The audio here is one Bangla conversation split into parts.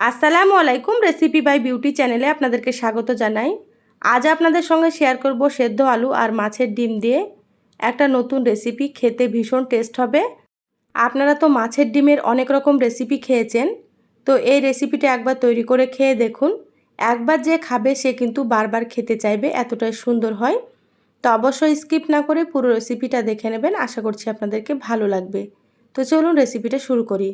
আসসালামু আলাইকুম রেসিপি বাই বিউটি চ্যানেলে আপনাদেরকে স্বাগত জানাই। আজ আপনাদের সঙ্গে শেয়ার করব সেদ্ধ আলু আর মাছের ডিম দিয়ে। একটা নতুন রেসিপি খেতে ভীষণ টেস্ট হবে। আপনারা তো মাছের ডিমের অনেক রকম রেসিপি খেয়েছেন। তো এই রেসিপিটা একবার তৈরি করে খেয়ে দেখুন। একবার যে খাবে সে কিন্তু বারবার খেতে চাইবে, এতটাই সুন্দর হয়। তো অবশ্যই স্কিপ না করে পুরো রেসিপিটা দেখে নেবেন। আশা করছি আপনাদেরকে ভালো লাগবে। তো চলুন রেসিপিটা শুরু করি।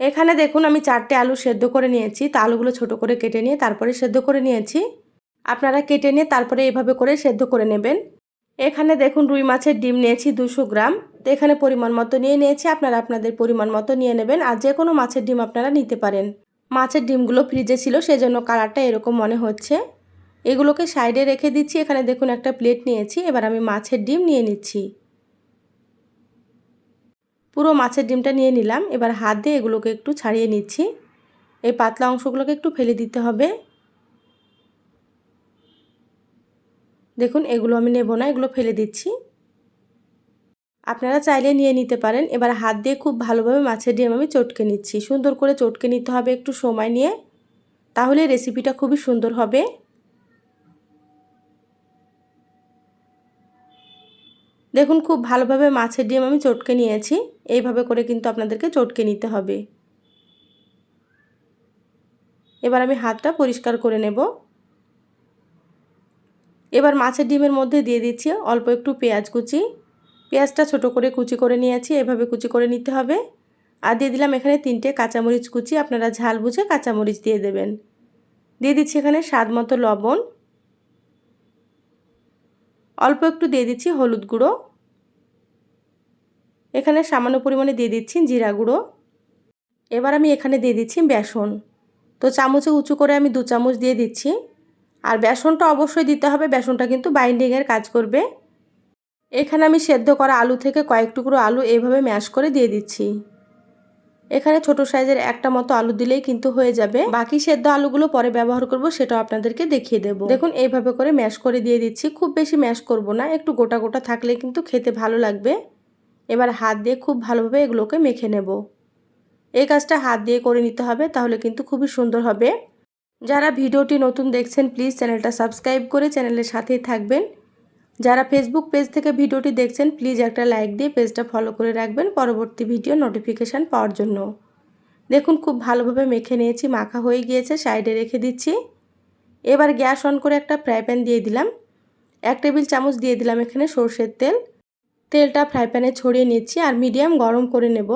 এখানে দেখুন আমি চারটে আলু সেদ্ধ করে নিয়েছি। তা আলুগুলো ছোট করে কেটে নিয়ে তারপরে সেদ্ধ করে নিয়েছি। আপনারা কেটে নিয়ে তারপরে এভাবে করে সেদ্ধ করে নেবেন। এখানে দেখুন রুই মাছের ডিম নিয়েছি দুশো গ্রাম। তো এখানে পরিমাণ মতো নিয়ে নিয়েছি। আপনারা আপনাদের পরিমাণ মতো নিয়ে নেবেন আর যে কোনো মাছের ডিম আপনারা নিতে পারেন। মাছের ডিমগুলো ফ্রিজে ছিল, সেজন্য কালারটা এরকম মনে হচ্ছে। এগুলোকে সাইডে রেখে দিচ্ছি। এখানে দেখুন একটা প্লেট নিয়েছি। এবার আমি মাছের ডিম নিয়ে নিচ্ছি। পুরো মাছের ডিমটা নিয়ে নিলাম। এবার হাত দিয়ে এগুলোকে একটু ছাড়িয়ে নিচ্ছি। এই পাতলা অংশগুলোকে একটু ফেলে দিতে হবে। দেখুন, এগুলো আমি নেব না, এগুলো ফেলে দিচ্ছি। আপনারা চাইলে নিয়ে নিতে পারেন। এবার হাত দিয়ে খুব ভালোভাবে মাছের ডিম আমি চটকে নিচ্ছি। সুন্দর করে চটকে নিতে হবে একটু সময় নিয়ে। তাহলে রেসিপিটা খুবই সুন্দর হবে। দেখুন, খুব ভালোভাবে মাছের ডিম আমি চটকে নিয়েছি। এইভাবে করে কিন্তু আপনাদেরকে চটকে নিতে হবে। এবার আমি হাতটা পরিষ্কার করে নেব। এবার মাছের ডিমের মধ্যে দিয়ে দিচ্ছি অল্প একটু পেঁয়াজ কুচি। পেঁয়াজটা ছোট করে কুচি করে নিয়েছি, এভাবে কুচি করে নিতে হবে। আর দিয়ে দিলাম এখানে তিনটে কাঁচামরিচ কুচি, আপনারা ঝাল বুঝে কাঁচামরিচ দিয়ে দেবেন। দিয়ে দিচ্ছি এখানে স্বাদ মতো লবণ। অল্প একটু দিয়ে দিচ্ছি হলুদ গুঁড়ো। এখানে সামান্য পরিমাণে দিয়ে দিচ্ছি জিরা গুঁড়ো। এবার আমি এখানে দিয়ে দিচ্ছি বেসন। তো চামচে উঁচু করে আমি দু চামচ দিয়ে দিচ্ছি। আর বেসনটা অবশ্যই দিতে হবে, বেসনটা কিন্তু বাইন্ডিংয়ের কাজ করবে। এখানে আমি সেদ্ধ করা আলু থেকে কয়েক টুকরো আলু এইভাবে ম্যাশ করে দিয়ে দিচ্ছি। এখানে ছোট সাইজের একটা মতো আলু দিলেই কিন্তু হয়ে যাবে। বাকি সেদ্ধ আলুগুলো পরে ব্যবহার করব, সেটাও আপনাদেরকে দেখিয়ে দেবো। দেখুন, এইভাবে করে ম্যাশ করে দিয়ে দিচ্ছি। খুব বেশি ম্যাশ করব না, একটু গোটা গোটা থাকলে কিন্তু খেতে ভালো লাগবে। এবার হাত দিয়ে খুব ভালোভাবে এগুলোকে মেখে নেব। এই কাজটা হাত দিয়ে করে নিতে হবে, তাহলে কিন্তু খুবই সুন্দর হবে। যারা ভিডিওটি নতুন দেখছেন, প্লিজ চ্যানেলটা সাবস্ক্রাইব করে চ্যানেলের সাথেই থাকবেন। যারা ফেসবুক পেজ থেকে ভিডিওটি দেখছেন প্লিজ একটা লাইক দিয়ে পেজটা ফলো করে রাখবেন পরবর্তী ভিডিও নোটিফিকেশান পাওয়ার জন্য। দেখুন, খুব ভালোভাবে মেখে নিয়েছি, মাখা হয়ে গিয়েছে সাইডে রেখে দিচ্ছি। এবার গ্যাস অন করে একটা ফ্রাই প্যান দিয়ে দিলাম। এক টেবিল চামচ দিয়ে দিলাম এখানে সর্ষের তেল। তেলটা ফ্রাই প্যানে ছড়িয়ে নিচ্ছি আর মিডিয়াম গরম করে নেব।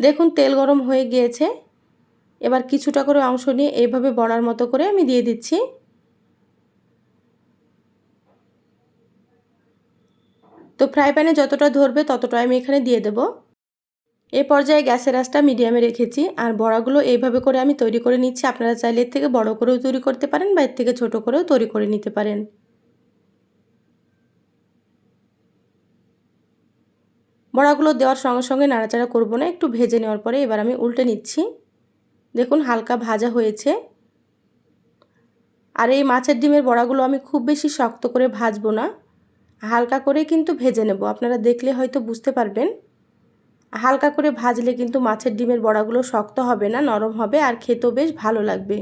দেখুন, তেল গরম হয়ে গিয়েছে। এবার কিছুটা করে অংশ নিয়ে এইভাবে বড়ার মতো করে আমি দিয়ে দিচ্ছি। তো ফ্রাই প্যানে যতটা ধরবে ততটা আমি এখানে দিয়ে দেব। এ পর্যায়ে গ্যাসের আঁচটা মিডিয়ামে রেখেছি। আর বড়াগুলো এইভাবে করে আমি তৈরি করে নিচ্ছি। আপনারা চাইলে এর থেকে বড় করেও তৈরি করতে পারেন বা এর থেকে ছোট করেও তৈরি করে নিতে পারেন। বড়াগুলো দেওয়ার সঙ্গে সঙ্গে নাড়াচাড়া করব না। একটু ভেজে নেওয়ার পরে এবার আমি উল্টে নিচ্ছি। দেখুন হালকা ভাজা হয়েছে। আর এই মাছের ডিমের বড়াগুলো আমি খুব বেশি শক্ত করে ভাজবো না। হালকা করে কিন্তু ভেজে নেব। আপনারা দেখলে হয়তো বুঝতে পারবেন। হালকা করে ভাজলে কিন্তু মাছের ডিমের বড়াগুলো শক্ত হবে না, নরম হবে আর খেতেও বেশ ভালো লাগবে।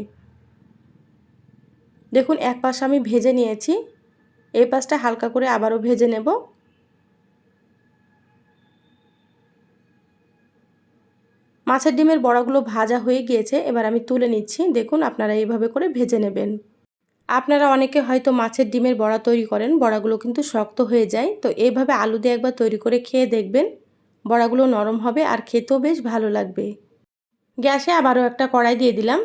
দেখুন, এক পাশ আমি ভেজে নিয়েছি। এই পাশটা হালকা করে আবারও ভেজে নেব। মাছের ডিমের বড়াগুলো ভাজা হয়ে গিয়েছে, এবার আমি তুলে নিচ্ছি। দেখুন, আপনারা এইভাবে করে ভেজে নেবেন। আপনারা অনেকে হয়তো মাছের ডিমের বড়া তৈরি করেন, বড়াগুলো কিন্তু শক্ত হয়ে যায়। তো এইভাবে আলু দিয়ে একবার তৈরি করে খেয়ে দেখবেন, বড়াগুলো নরম হবে আর খেতেও বেশ ভালো লাগবে। গ্যাসে আবারও একটা কড়াই দিয়ে দিলাম।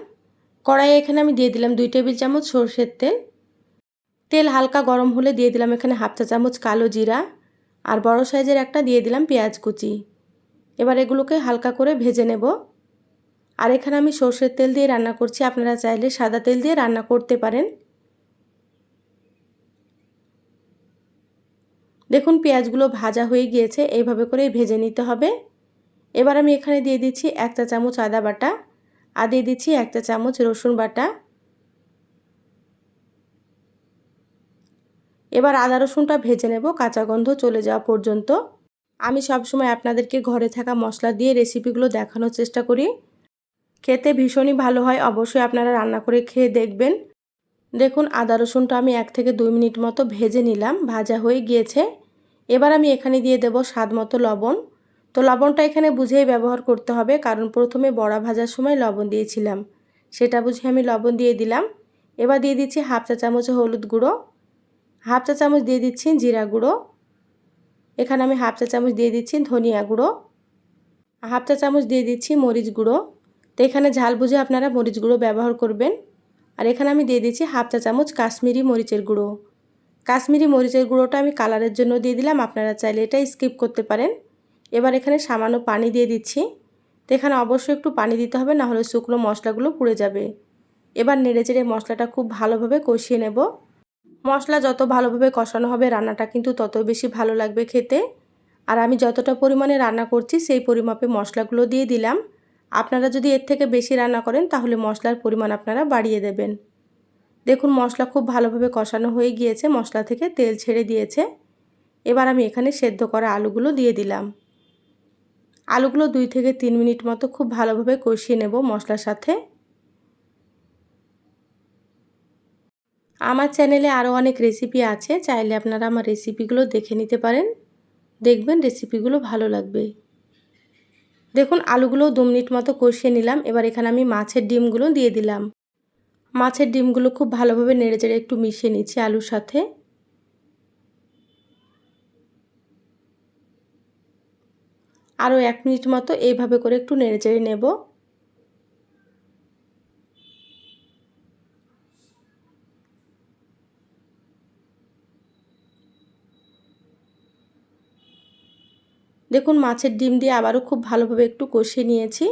কড়াইয়ে এখানে আমি দিয়ে দিলাম দুই টেবিল চামচ সর্ষের তেল। তেল হালকা গরম হলে দিয়ে দিলাম এখানে হাফ চা চামচ কালো জিরা আর বড় সাইজের একটা দিয়ে দিলাম পেঁয়াজ কুচি। এবার এগুলোকে হালকা করে ভেজে নেব। আর এখানে আমি সর্ষের তেল দিয়ে রান্না করছি, আপনারা চাইলে সাদা তেল দিয়ে রান্না করতে পারেন। দেখুন, পেঁয়াজগুলো ভাজা হয়ে গিয়েছে, এইভাবে করে ভেজে নিতে হবে। এবার আমি এখানে দিয়ে দিচ্ছি এক চা চামচ আদা বাটা আর দিয়ে দিচ্ছি এক চা চামচ রসুন বাটা। এবার আদা রসুনটা ভেজে নেব, কাঁচা গন্ধ চলে যাওয়া পর্যন্ত। আমি সবসময় আপনাদেরকে ঘরে থাকা মশলা দিয়ে রেসিপিগুলো দেখানোর চেষ্টা করি। খেতে ভীষণই ভালো হয়, অবশ্যই আপনারা রান্না করে খেয়ে দেখবেন। দেখুন, আদা রসুনটা আমি এক থেকে দুই মিনিট মতো ভেজে নিলাম, ভাজা হয়ে গিয়েছে। এবার আমি এখানে দিয়ে দেব স্বাদ মতো লবণ। তো লবণটা এখানে বুঝেই ব্যবহার করতে হবে, কারণ প্রথমে বড়া ভাজার সময় লবণ দিয়েছিলাম। সেটা বুঝে আমি লবণ দিয়ে দিলাম। এবার দিয়ে দিচ্ছি হাফ চা চামচ হলুদ গুঁড়ো, হাফ চা চামচ দিয়ে দিচ্ছি জিরা গুঁড়ো। এখানে আমি হাফ চা চামচ দিয়ে দিচ্ছি ধনিয়া গুঁড়ো, হাফ চা চামচ দিয়ে দিচ্ছি মরিচ গুঁড়ো। তো এখানে ঝাল বুঝে আপনারা মরিচ গুঁড়ো ব্যবহার করবেন। আর এখানে আমি দিয়ে দিচ্ছি হাফ চা চামচ কাশ্মীরি মরিচের গুঁড়ো। কাশ্মীরি মরিচের গুঁড়োটা আমি কালারের জন্য দিয়ে দিলাম। আপনারা চাইলে এটা স্কিপ করতে পারেন। এবার এখানে সামান্য পানি দিয়ে দিচ্ছি। তো এখানে অবশ্যই একটু পানি দিতে হবে, না হলে শুকনো মশলাগুলো পুড়ে যাবে। এবার নেড়ে চেড়ে মশলাটা খুব ভালোভাবে কষিয়ে নেব। মশলা যত ভালোভাবে কষানো হবে রান্নাটা কিন্তু তত বেশি ভালো লাগবে খেতে। আর আমি যতটা পরিমাণে রান্না করছি, সেই পরিমাপে মশলাগুলো দিয়ে দিলাম। আপনারা যদি এর থেকে বেশি রান্না করেন, তাহলে মশলার পরিমাণ আপনারা বাড়িয়ে দেবেন। দেখুন, মশলা খুব ভালোভাবে কষানো হয়ে গিয়েছে। মশলা থেকে তেল ছেড়ে দিয়েছে। এবার আমি এখানে সেদ্ধ করা আলুগুলো দিয়ে দিলাম। আলুগুলো দুই থেকে তিন মিনিট মতো খুব ভালোভাবে কষিয়ে নেব মশলার সাথে। আমার চ্যানেলে আরও অনেক রেসিপি আছে, চাইলে আপনারা আমার রেসিপিগুলো দেখে নিতে পারেন। দেখবেন রেসিপিগুলো ভালো লাগবে। দেখুন, আলুগুলো দু মিনিট মতো কষিয়ে নিলাম। এবার এখানে আমি মাছের ডিমগুলো দিয়ে দিলাম। মাছের ডিমগুলো খুব ভালোভাবে নেড়ে চেড়ে একটু মিশিয়ে নিচ্ছি আলুর সাথে। আরও এক মিনিট মতো এইভাবে করে একটু নেড়ে চেড়ে নেব। দেখুন, মাছের ডিম দিয়ে আবারও খুব ভালোভাবে একটু কষিয়ে নিয়েছি।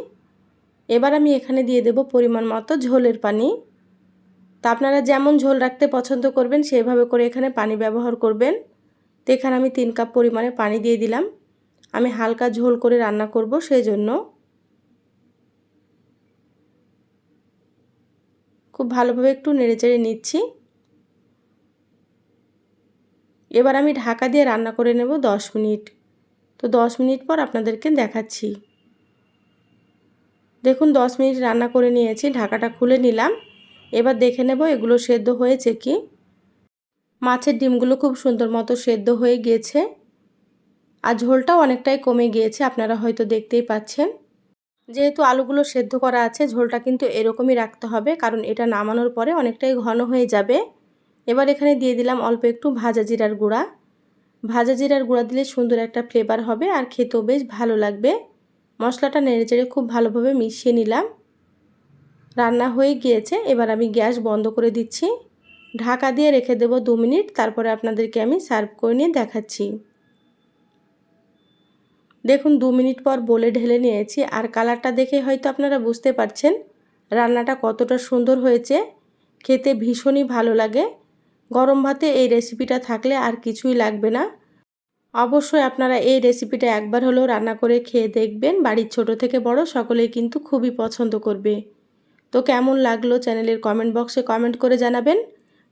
এবার আমি এখানে দিয়ে দেব পরিমাণ মতো ঝোলের পানি। তা আপনারা যেমন ঝোল রাখতে পছন্দ করবেন, সেভাবে করে এখানে পানি ব্যবহার করবেন। তো এখানে আমি তিন কাপ পরিমাণে পানি দিয়ে দিলাম। আমি হালকা ঝোল করে রান্না করব সেই জন্য খুব ভালোভাবে একটু নেড়েচেড়ে নিচ্ছি। এবার আমি ঢাকা দিয়ে রান্না করে নেব দশ মিনিট। তো দশ মিনিট পর আপনাদেরকে দেখাচ্ছি। দেখুন, দশ মিনিট রান্না করে নিয়েছি, ঢাকাটা খুলে নিলাম। এবার দেখে নেব এগুলো সেদ্ধ হয়েছে কি। মাছের ডিমগুলো খুব সুন্দর মতো সেদ্ধ হয়ে গিয়েছে। আর ঝোলটাও অনেকটাই কমে গিয়েছে, আপনারা হয়তো দেখতেই পাচ্ছেন। যেহেতু আলুগুলো সেদ্ধ করা আছে, ঝোলটা কিন্তু এরকমই রাখতে হবে, কারণ এটা নামানোর পরে অনেকটাই ঘন হয়ে যাবে। এবার এখানে দিয়ে দিলাম অল্প একটু ভাজা জিরার গুঁড়া। ভাজা জিরার গুঁড়া দিলে সুন্দর একটা ফ্লেভার হবে, আর খেতেও বেশ ভালো লাগবে। মশলাটা নেড়ে চেড়ে খুব ভালোভাবে মিশিয়ে নিলাম। রান্না হয়ে গিয়েছে। এবার আমি গ্যাস বন্ধ করে দিচ্ছি। ঢাকা দিয়ে রেখে দেব দু মিনিট। তারপরে আপনাদেরকে আমি সার্ভ করে নিয়ে দেখাচ্ছি। দেখুন, দু মিনিট পর বলে ঢেলে নিয়েছি। আর কালারটা দেখে হয়তো আপনারা বুঝতে পারছেন রান্নাটা কতটা সুন্দর হয়েছে। খেতে ভীষণই ভালো লাগে। গরম ভাতে এই রেসিপিটা থাকলে আর কিছুই লাগবে না। অবশ্যই আপনারা এই রেসিপিটা একবার হলেও রান্না করে খেয়ে দেখবেন। বাড়ির ছোট থেকে বড় সকলেই কিন্তু খুবই পছন্দ করবে। তো কেমন লাগল চ্যানেলের কমেন্ট বক্সে কমেন্ট করে জানাবেন।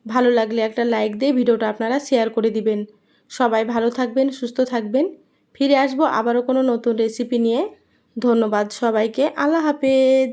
ভালো লাগলে একটা লাইক দিয়ে ভিডিওটা আপনারা শেয়ার করে দিবেন। সবাই ভালো থাকবেন, সুস্থ থাকবেন। ফিরে আসব আবারও কোনো নতুন রেসিপি নিয়ে। ধন্যবাদ সবাইকে, আল্লাহ হাফেজ।